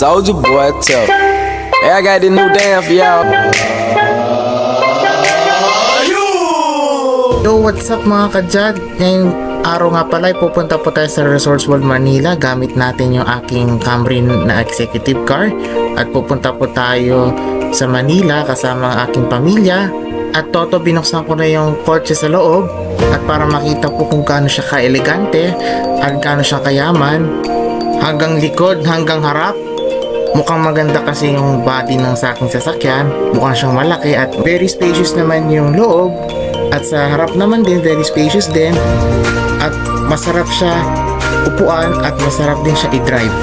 Soldier boy tough. Hey, I got this new dance for y'all. Yo, what's up mga kadyad? Ngayong araw nga pala, pupunta po tayo sa Resorts World Manila gamit natin yung aking Camry na executive car at pupunta po tayo sa Manila kasama ang aking pamilya at toto binuksan ko na yung kotse sa loob at para makita po kung gaano siya ka-elegante at gaano siya kayaman hanggang likod hanggang harap Mukhang maganda kasi yung body ng sa aking sasakyan. Mukhang siyang malaki at very spacious naman yung loob. At sa harap naman din, very spacious din. At masarap siya upuan at masarap din siya i-drive.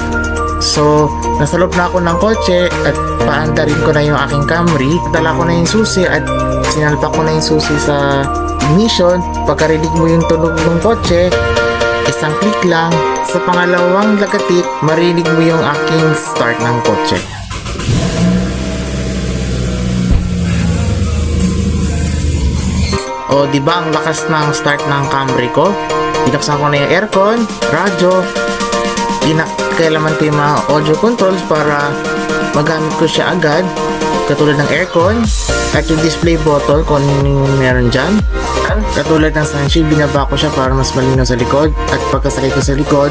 So, nasa loob na ako ng kotse at paandarin ko na yung aking Camry. Dala ko na yung susi at sinalpak ko na yung susi sa ignition. Pagkarinig mo yung tunog ng kotse, isang click lang. Sa pangalawang lagatik, marinig mo yung aking start ng kotse. O, di ba ang lakas ng start ng Camry ko? Binuksan ko na yung aircon, radyo, pinakailaman ko yung mga audio controls para magamit ko siya agad katulad ng aircon at yung display button kung ano yung meron dyan. Katulad ng sunshade binaba ko siya para mas malinaw sa likod at pagkasakay ko sa likod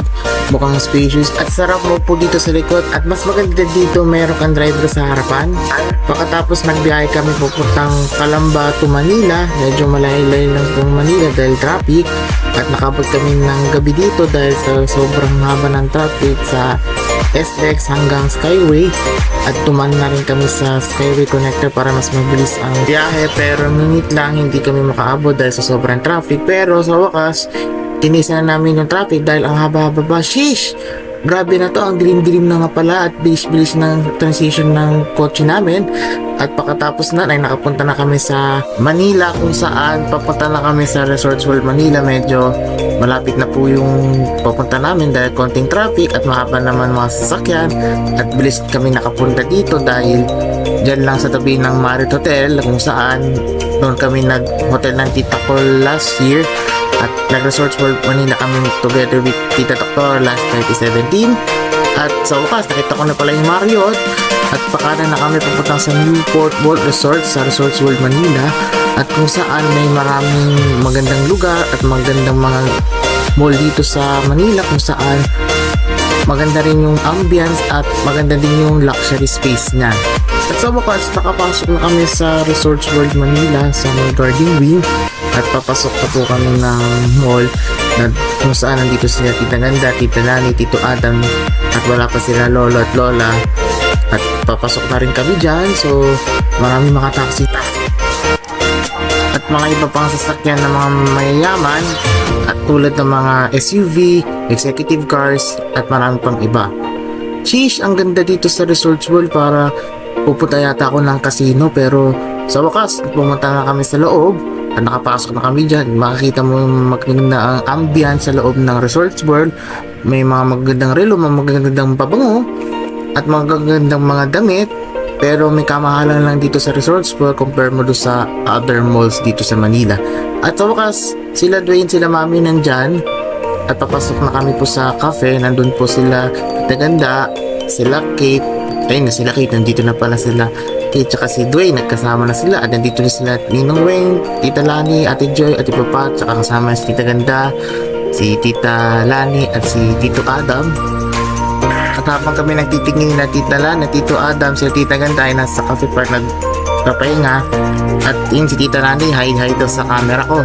mukhang spacious. At sarap mo po dito sa likod. At mas maganda dito meron kang driver sa harapan. Pagkatapos nagbiyahe kami pupuntang Calamba to Manila. Medyo malayo-layo lang po Manila dahil traffic at nakabot kami ng gabi dito dahil sa sobrang haba ng traffic sa SLEX hanggang Skyway. At tuman na rin kami sa Skyway Connector para mas mabilis ang biyahe. Pero minute lang hindi kami makaabot dahil sa sobrang traffic. Pero sa wakas tinisa na namin yung traffic dahil ang haba-haba ba? Shish grabe na to ang dilim-dilim na nga pala at bilis-bilis ng transition ng kotse namin. At pagkatapos na ay nakapunta na kami sa Manila kung saan papunta na kami sa Resorts World Manila. Medyo malapit na po yung papunta namin dahil konting traffic at mahaba naman mga sasakyan. At bilis kami nakapunta dito dahil dyan lang sa tabi ng Marriott Hotel kung saan doon kami nag hotel ng tita ko last year at nag-resorts World Manila kami together with Tita Doctor last 2017 at sa wakas nakita ko na pala yung Marriott at pakanan na kami papuntang sa Newport World Resort sa Resorts World Manila. At kung saan may maraming magandang lugar at magandang mga mall dito sa Manila kung saan maganda rin yung ambience at maganda din yung luxury space niya. At sa wakas, nakapasok na kami sa Resorts World Manila sa may Garden Wing at papasok na po kami ng mall na kung saan nandito sila Tita Ganda, Tita Nani, Tito Adam at wala pa sila Lolo at Lola. At papasok na rin kami dyan. So marami mga taxi. At mga iba pang sasakyan ng mga mayayaman at tulad ng mga SUV, executive cars at marami pang iba. Sheesh, ang ganda dito sa Resorts World para pupunta yata ako ng casino pero sa wakas, pumunta na kami sa loob nakapasok na kami dyan. Makikita mo yung maganda ang ambience sa loob ng Resorts World. May mga magagandang relo, mga magagandang pabango at magagandang mga damit pero may kamahalan lang dito sa Resorts World compare mo doon sa other malls dito sa Manila. At sa wakas, sila Dwayne, sila Mami nandyan at papasok na kami po sa cafe. Nandun po sila Tita Ganda, sila Kate. Ayun na sila Kate, nandito na pala sila Kate tsaka si Dwayne, nagkasama na sila at nandito na sila Ninong Wayne, Tita Lani, Ate Joy, Ate Papa, tsaka kasama si Tita Ganda, si Tita Lani at si Tito Adam. At habang kami nagtitingin na Tita Lana, Tito Adam, si Tita Ganda ay nasa cafe park nagpapahinga at yun si Tita Lani hide-hide daw sa camera ko.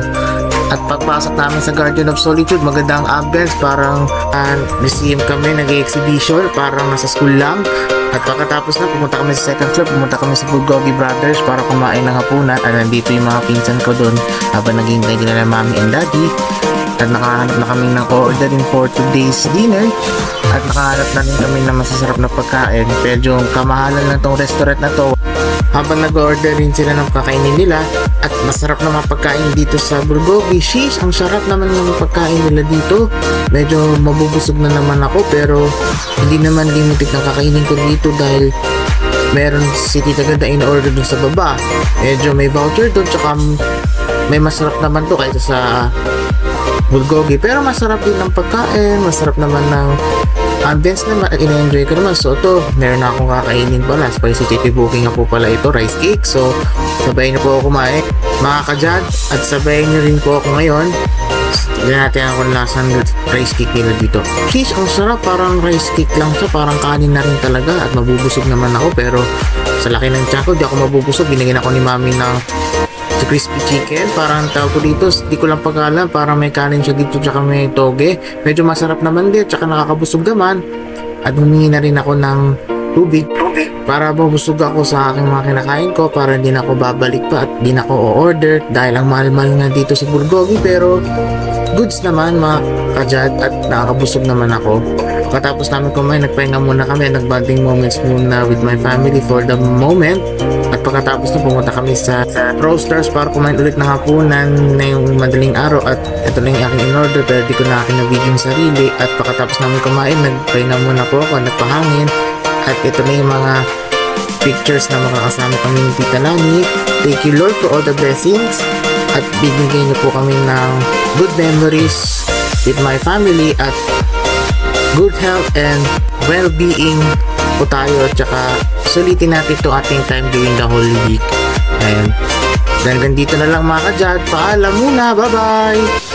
At pagpasok namin sa Guardian of Solitude, maganda ang ambience, parang uh, museum kami, nag-exhibition, parang nasa school lang. At pagkatapos na, pumunta kami sa second floor, pumunta kami sa Bulgogi Brothers para kumain ng hapunan. At nandito yung mga pinsan ko doon habang naghihintay nila ng mami and daddy. At nakahanap na kami ng ordering for today's dinner. At nakahanap na rin kami ng masasarap na pagkain. Medyo kamahalan na tong restaurant na to. Habang nag-order rin sila ng kakainin nila at masarap na mga pagkain dito sa Bulgogi. Sheesh, ang sarap naman ng pagkain nila dito. Medyo mabubusog na naman ako pero hindi naman limited na kakainin ko dito dahil meron si Tita Ganda in order dun sa baba. Medyo may voucher dun tsaka may masarap naman to kaysa sa bulgogi. Pero masarap din ng pagkain, masarap naman ng ambience naman at ina-enjoy ko naman. So to, meron na akong kakainin pala. Spicy chicken booking nga po pala ito, rice cake. So, sabayin niyo po ako kumain. Mga kajad, at sabayin niyo rin po ako ngayon. Tignan natin ang kung lasang rice cake nila dito. Cheese, ang sarap. Parang rice cake lang siya. Parang kanin na rin talaga. At mabubusog naman ako. Pero sa laki ng tiyan di ako mabubusog. Binigyan ako ni mami ng sa crispy chicken. Parang tawag ko dito, di ko lang pagkalan. Parang may kanin siya dito tsaka may toge. Medyo masarap naman din. Tsaka nakakabusog naman. At humingi na rin ako ng tubig. Para mabusog ako sa aking mga kinakain ko. Para hindi na ako babalik pa at di na ako o-order. Dahil ang mahal-mahal nga dito sa Bulgogi. Pero goods naman mga kajad at nakakabusog naman ako. Katapos namin kumain, nagpahinga muna kami, nagbanding moments muna with my family for the moment. At pagkatapos na pumunta kami sa Roasters para kumain ulit ng hapunan na yung madaling araw. At ito na yung aking in-order pero di ko na aking na-video yung sarili. At pagkatapos namin kumain, nagpahinga muna po ako, nagpahangin. At ito na yung mga pictures na makakasama kami ni Tita Lani. Thank you Lord for all the blessings. At bibigyan niyo po kami ng good memories with my family. At good health and well-being po tayo at saka sulitin natin to ating time during the Holy Week. And hanggang dito na lang mga kajad. Paalam muna. Bye-bye!